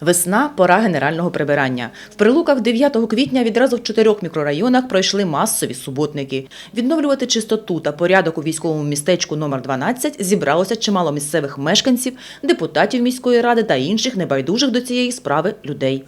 Весна пора генерального прибирання. В прилуках 9 квітня відразу в чотирьох мікрорайонах пройшли масові суботники. Відновлювати чистоту та порядок у військовому містечку номер 12 зібралося чимало місцевих мешканців, депутатів міської ради та інших небайдужих до цієї справи людей.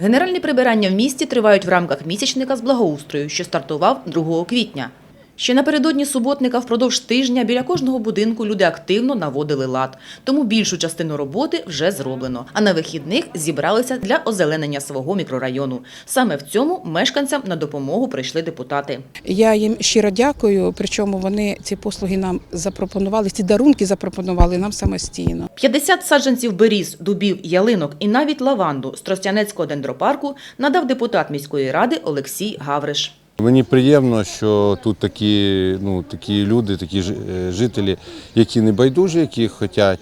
Генеральні прибирання в місті тривають в рамках місячника з благоустрою, що стартував 2 квітня. Ще напередодні суботника впродовж тижня біля кожного будинку люди активно наводили лад, тому більшу частину роботи вже зроблено. А на вихідних зібралися для озеленення свого мікрорайону. Саме в цьому мешканцям на допомогу прийшли депутати. Я їм щиро дякую. Причому вони ці послуги нам запропонували, ці дарунки запропонували нам самостійно. 50 саджанців беріз, дубів, ялинок і навіть лаванду з Тростянецького дендропарку надав депутат міської ради Олексій Гавриш. Мені приємно, що тут такі, ну, такі люди, такі е, жителі, які не байдужі, які хочуть,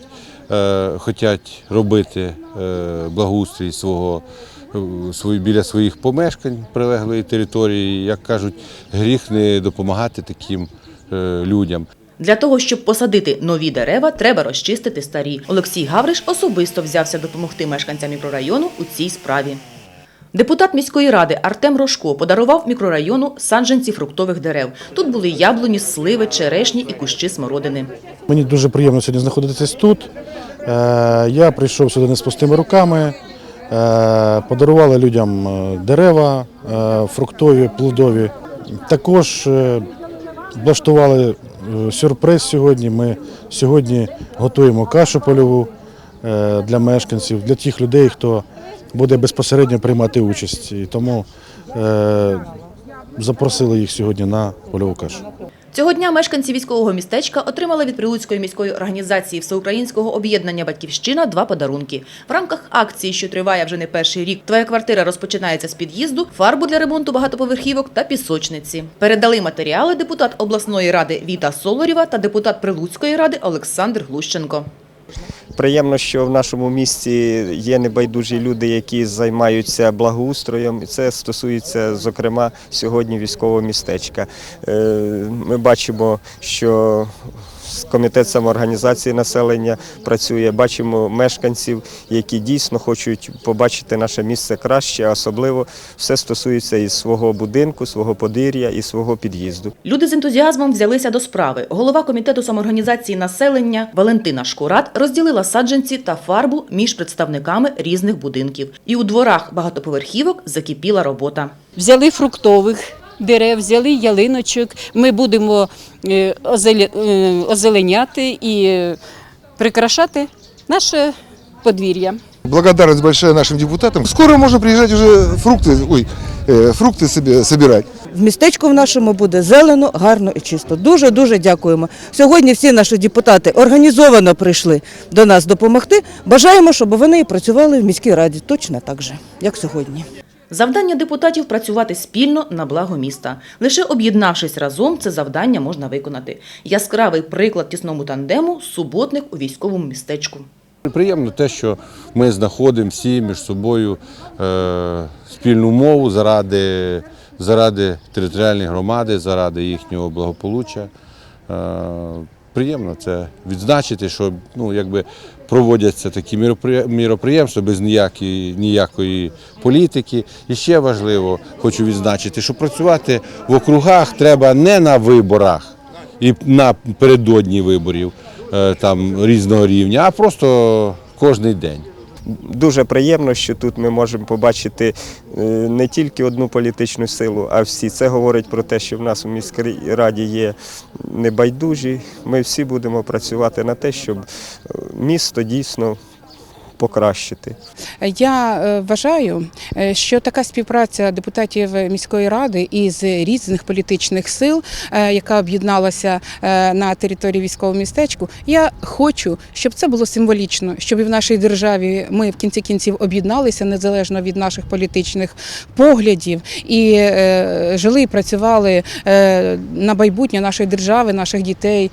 е, хочуть робити е, благоустрій свого, е, свої, біля своїх помешкань прилеглої території. Як кажуть, гріх не допомагати таким е, людям. Для того, щоб посадити нові дерева, треба розчистити старі. Олексій Гавриш особисто взявся допомогти мешканцям мікрорайону у цій справі. Депутат міської ради Артем Рожко подарував мікрорайону саджанці фруктових дерев. Тут були яблуні, сливи, черешні і кущі смородини. Мені дуже приємно сьогодні знаходитись тут. Е, Я прийшов сюди не з пустими руками. Е, Подарували людям е, дерева, фруктові, плодові. Також влаштували сюрприз сьогодні. Ми сьогодні готуємо кашу польову для мешканців, для тих людей, хто буде безпосередньо приймати участь. І тому е, запросили їх сьогодні на польову кашу. Цього дня мешканці військового містечка отримали від Прилуцької міської організації Всеукраїнського об'єднання Батьківщина два подарунки. В рамках акції, що триває вже не перший рік, твоя квартира розпочинається з під'їзду, фарбу для ремонту багатоповерхівок та пісочниці. Передали матеріали депутат обласної ради Віта Солорєва та депутат Прилуцької ради Олександр Глущенко. Приємно, що в нашому місті є небайдужі люди, які займаються благоустроєм. І Це стосується, зокрема, сьогодні військового містечка. Е, Ми бачимо, що комітет самоорганізації населення працює. Бачимо мешканців, які дійсно хочуть побачити наше місце краще, а особливо все стосується і свого будинку, свого подвір'я і свого під'їзду. Люди з ентузіазмом взялися до справи. Голова комітету самоорганізації населення Валентина Шкурат розділила саджанці та фарбу між представниками різних будинків. І у дворах багатоповерхівок закипіла робота. Взяли фруктових дерев, взяли ялиночок. Ми будемо е, озеля- е, озеленяти і е, прикрашати наше подвір'я. Благодарность большая нашим депутатам. Скоро можно приезжать уже фрукты, ой, э, фрукты себе собирать. В містечку в нашому буде зелено, гарно і чисто. Дуже дуже дякуємо. Сьогодні всі наші депутати організовано прийшли до нас допомогти. Бажаємо, щоб вони і працювали в міській раді точно так же, як сьогодні. Завдання депутатів працювати спільно на благо міста. Лише об'єднавшись разом, це завдання можна виконати. Яскравий приклад тісному тандему суботник у військовому містечку. Приємно те, що ми знаходимо всі між собою е, спільну мову заради, заради територіальної громади, заради їхнього благополуччя. Приємно це відзначити, що ну, якби проводяться такі міропри- міроприємства без ніякої, ніякої політики. І ще важливо, хочу відзначити, що працювати в округах треба не на виборах і напередодні виборів е, там різного рівня, а просто кожний день. Дуже приємно, що тут ми можемо побачити е, не тільки одну політичну силу, а всі. Це говорить про те, що в нас у міській раді є небайдужі. Ми всі будемо працювати на те, щоб е, місто дійсно покращити. Я е, вважаю, е, що така співпраця депутатів міської ради із різних політичних сил, е, яка об'єдналася на території військового містечку, я хочу, щоб це було символічно, щоб і в нашій державі ми в кінці кінців об'єдналися незалежно від наших політичних поглядів і жили і працювали на майбутнє нашої держави, наших дітей,